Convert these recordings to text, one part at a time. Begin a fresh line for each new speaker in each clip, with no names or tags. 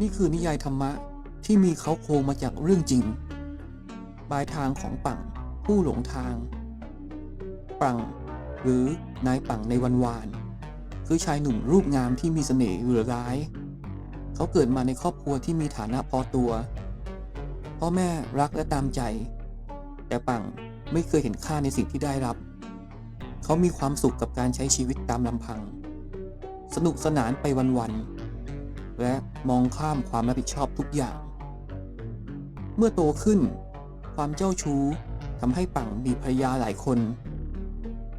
นี่คือนิยายธรรมะที่มีเขาโครงมาจากเรื่องจริงปลายทางของปังผู้หลงทาง ปัง หรือนายปังในวันวาน คือชายหนุ่มรูปงามที่มีเสน่ห์เหลือร้าย เขาเกิดมาในครอบครัวที่มีฐานะพอตัวพ่อแม่รักและตามใจ แต่ปังไม่เคยเห็นค่าในสิ่งที่ได้รับ เขามีความสุขกับการใช้ชีวิตตามลำพัง สนุกสนานไปวันๆ และมองข้ามความรับผิดชอบทุกอย่าง เมื่อโตขึ้น ความเจ้าชู้ทำให้ปังมีภรรยาหลายคน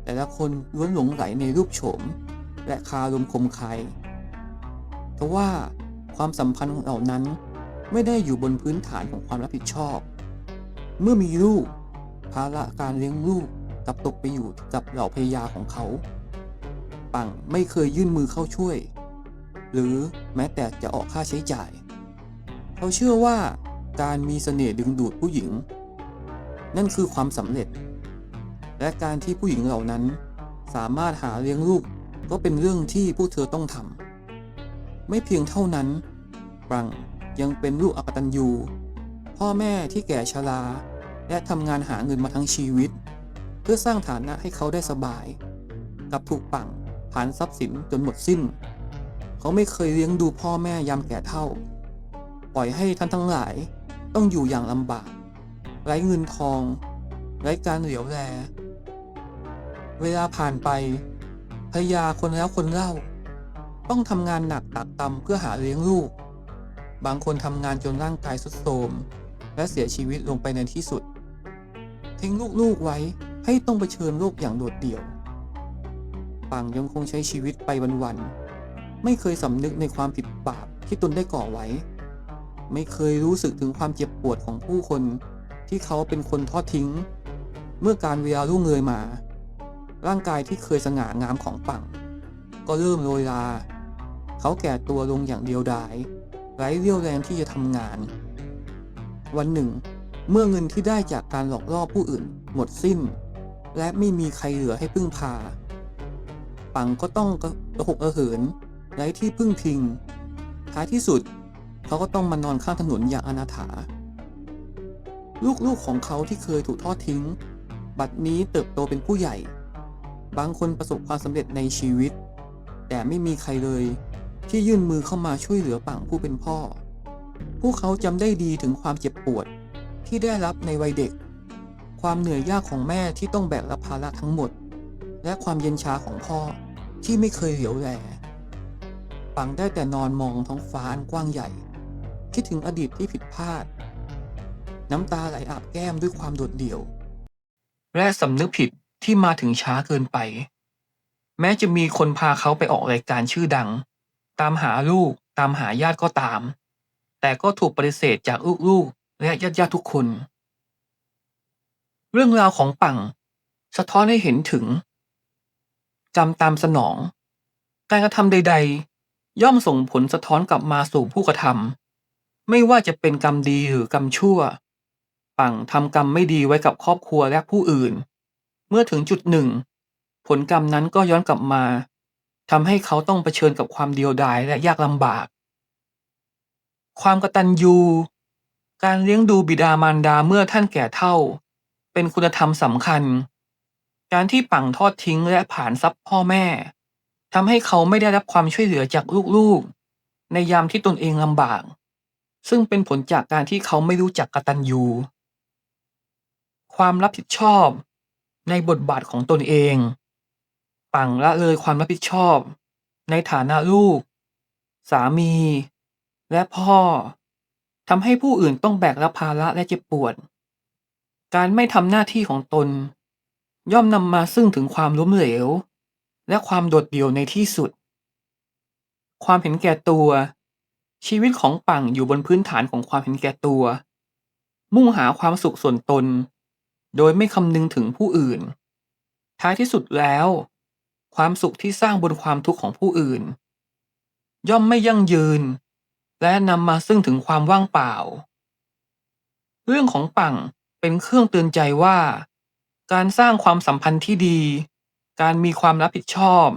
แต่ละคนล้วนหลงไหลในรูปโฉม และคารมคมคายทว่าความสัมพันธ์เหล่านั้นไม่ได้อยู่บนพื้นฐานของความรับผิดชอบ เมื่อมีลูก ภาระการเลี้ยงลูกกลับตกไปอยู่กับเหล่าภรรยาของเขา ปังไม่เคยยื่นมือเข้าช่วย หรือแม้แต่จะออกค่าใช้จ่าย เขาเชื่อว่าการมีเสน่ห์ดึงดูดผู้หญิง นั่นคือความสำเร็จ และการที่ผู้หญิงเหล่านั้น สามารถหาเลี้ยงลูกก็เป็นเรื่องที่พวกเธอต้องทำไม่เพียงเท่านั้นปังยังเป็นลูกอักตันยูพ่อแม่ที่แก่ชราและทำงานหาเงินมาทั้งชีวิต เพื่อสร้างฐานะให้เขาได้สบาย กับถูกปังผ่านทรัพย์สินจนหมดสิ้น เขาไม่เคยเลี้ยงดูพ่อแม่ยามแก่เท่า ปล่อยให้ท่านทั้งหลายต้องอยู่อย่างลำบาก ไร้เงินทอง ไร้การเหลียวแล เวลาผ่านไปภรรยาคนแล้วคนเล่า ต้องทำงานหนักตักตำเพื่อหาเลี้ยงลูก บางคนทำงานจนร่างกายสุดโทรมและเสียชีวิตลงไปในที่สุด ทิ้งลูกๆไว้ให้ต้องเผชิญโลกอย่างโดดเดี่ยวปังยังคงใช้ชีวิตไปวันๆ ไม่เคยสำนึกในความผิดบาปที่ตนได้ก่อไว้ ไม่เคยรู้สึกถึงความเจ็บปวดของผู้คนที่เขาเป็นคนทอดทิ้ง เมื่อการเวลาล่วงเลยมา ร่างกายที่เคยสง่างามของปัง ก็เริ่มโรยลาเขาแก่ตัวลงอย่างเดียวดาย ไร้เรี่ยวแรงที่จะทำงาน วันหนึ่ง เมื่อเงินที่ได้จากการหลอกล่อผู้อื่น หมดสิ้น และไม่มีใครเหลือให้พึ่งพา ปังก็ต้องกระหกระเหิน ไร้ที่พึ่งพิง ท้ายที่สุด เขาก็ต้องมานอนข้างถนนอย่างอนาถา ลูกๆของเขาที่เคยถูกทอดทิ้ง บัดนี้เติบโตเป็นผู้ใหญ่ บางคนประสบความสำเร็จในชีวิต แต่ไม่มีใครเลย ที่ยื่นมือเข้ามาช่วยเหลือปังผู้เป็นพ่อ พวกเขาจำได้ดีถึงความเจ็บปวดที่ได้รับในวัยเด็ก ความเหนื่อยยากของแม่ที่ต้องแบกรับภาระทั้งหมด และความเย็นชาของพ่อที่ไม่เคยเหลียวแล ปังได้แต่นอนมองท้องฟ้าอันกว้างใหญ่ คิดถึงอดีตที่ผิดพลาด น้ำตาไหลอาบแก้มด้วยความโดดเดี่ยว และสำนึกผิดที่มาถึงช้าเกินไป แม้จะมีคนพาเขาไปออกรายการชื่อดัง ตามหาลูกตามหาญาติก็ตาม แต่ก็ถูกปฏิเสธจากลูกๆและญาติๆทุกคน เรื่องราวของปังสะท้อนให้เห็นถึงจำตามสนอง การกระทำใดๆ ย่อมส่งผลสะท้อนกลับมาสู่ผู้กระทำไม่ว่าจะเป็นกรรมดีหรือกรรมชั่ว ปังทำกรรมไม่ดีไว้กับครอบครัวและผู้อื่น เมื่อถึงจุดหนึ่ง ผลกรรมนั้นก็ย้อนกลับมาทำให้เขาต้องเผชิญกับความเดียวดายและยากลำบาก ความกตัญญู การเลี้ยงดูบิดามารดาเมื่อท่านแก่เฒ่า เป็นคุณธรรมสำคัญ การที่ปังทอดทิ้งและผ่านทรัพย์พ่อแม่ ทำให้เขาไม่ได้รับความช่วยเหลือจากลูกๆ ในยามที่ตนเองลำบาก ซึ่งเป็นผลจากการที่เขาไม่รู้จักกตัญญู ความรับผิดชอบในบทบาทของตนเอง ปังละเลยความรับผิดชอบ ในฐานะลูก สามี และพ่อทำให้ผู้อื่นต้องแบกรับภาระและเจ็บปวด การไม่ทำหน้าที่ของตน ย่อมนำมาซึ่งถึงความล้มเหลว และความโดดเดี่ยวในที่สุด ความเห็นแก่ตัว ชีวิตของปังอยู่บนพื้นฐานของความเห็นแก่ตัว มุ่งหาความสุขส่วนตน โดยไม่คำนึงถึงผู้อื่น ท้ายที่สุดแล้ว ความสุขที่สร้างบนความทุกข์ของผู้อื่น ย่อมไม่ยั่งยืน และนำมาซึ่งถึงความว่างเปล่า เรื่องของปังเป็นเครื่องเตือนใจว่า การสร้างความสัมพันธ์ที่ดี การมีความรับผิดชอบ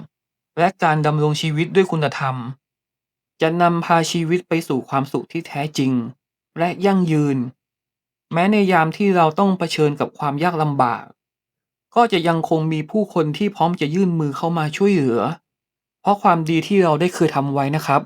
และการดำรงชีวิตด้วยคุณธรรม จะนำพาชีวิตไปสู่ความสุขที่แท้จริง และยั่งยืน แม้ในยามที่เราต้องเผชิญกับความยากลำบาก ก็จะยังคงมีผู้คนที่พร้อมจะยื่นมือเข้ามาช่วยเหลือ เพราะความดีที่เราได้เคยทำไว้นะครับ